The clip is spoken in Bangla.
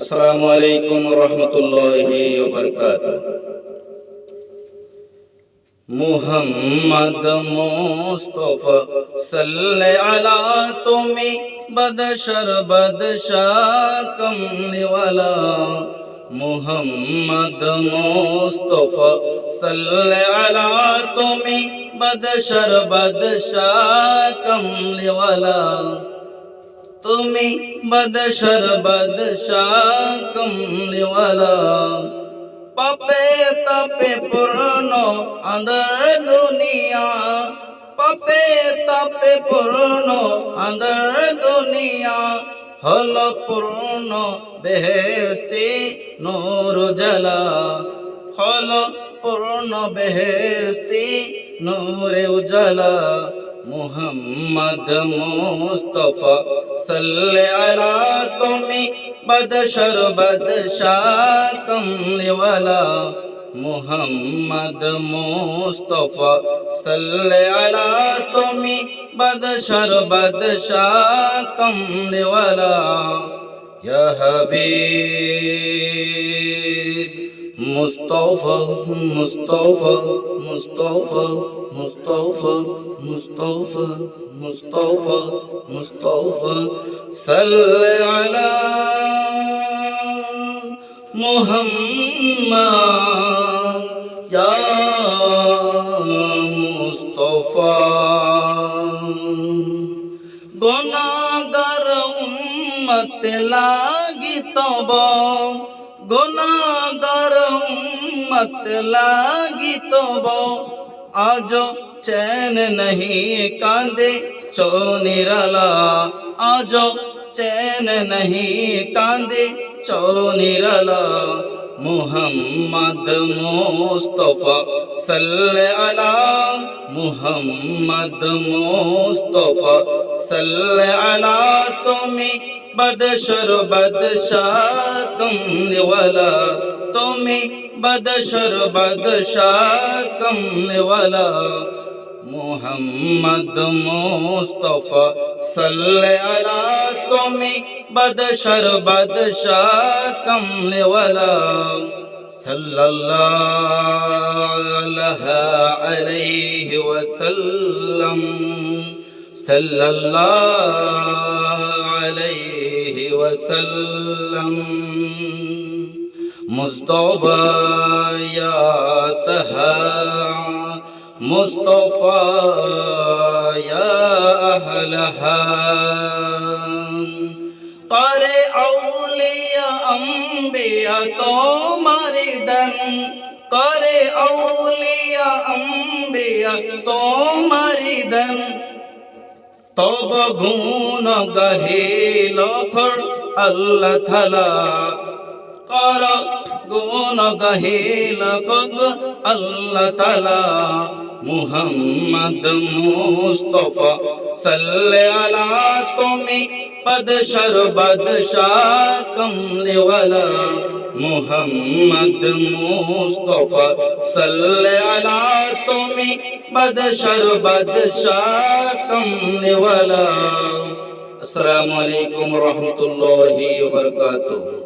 আসসালামু আলাইকুম রহমতুল্লাহি মুহাম্মদ মুস্তফা, সাল্লে আলা তুমি, বদশর বদশা কমলিওয়ালা মুহাম্মদ মুস্তফা, সাল্লে আলা তুমি, বদশর বদশা কমলিওয়ালা তুমি বদশর বদশা কমলিওয়ালা পাপে তাপে পূর্ণ আন্দার দুনিয়া। পাপে তাপে পূর্ণ আন্দার দুনিয়া। হল পূর্ণ বেহেস্তি নূর জালা। হল পূর্ণ বেহেস্তি নূরে উজালা। মুহাম্মদ মুস্তফা সাল্লে আলা তুমি বদশর বদশা কমলিওয়ালা মুহাম্মদ মুস্তফা সাল্লে আলা তুমি বদশর বদশা কমলিওয়ালা ইয়া হাবিব মুস্তফা মুস্তফা মুস্তফা মুস্তফা মুস্তফা মুস্তফা মুস্তফা সাল্লি আলা মুহাম্মদ ইয়া মুস্তফা গুনাহগার উম্মত লাগি তব, গুনাহগার मत लागी तो वो आजो चैन नहीं कांदे, चो निराला। आजो चैन नहीं कांदे, चो निराला। মুহাম্মদ মুস্তফা সাল্লে আলা মুহাম্মদ মুস্তফা সাল্লে আলা তুমি বদশর বদশা তুমি بدشر بدشاہ کمنے والا محمد مصطفیٰ صلی اللہ تمہیں بدشر بدشاہ کمنے والا صلی اللہ علیہ وسلم صلی اللہ علیہ وسلم মুস্তফা ইয়া আহলাহা করে আউলিয়া আম্বিয়া তোমার দন করে আউলিয়া আম্বিয়া তোমার দন তব গুণ গহিল ফর আল্লাহ থালা কর, গুণ গহিল কদ আল্লাহ তালা মুহাম্মদ মুস্তফা সাল্লে আলা তুমি পদশর বদশা কমলিওয়ালা মুহাম্মদ মুস্তফা সাল্লে আলা তুমি বদশর বদশা কমলিওয়ালা আসসালামু আলাইকুম রহমতুল্লাহি ওয়া বারাকাতুহু।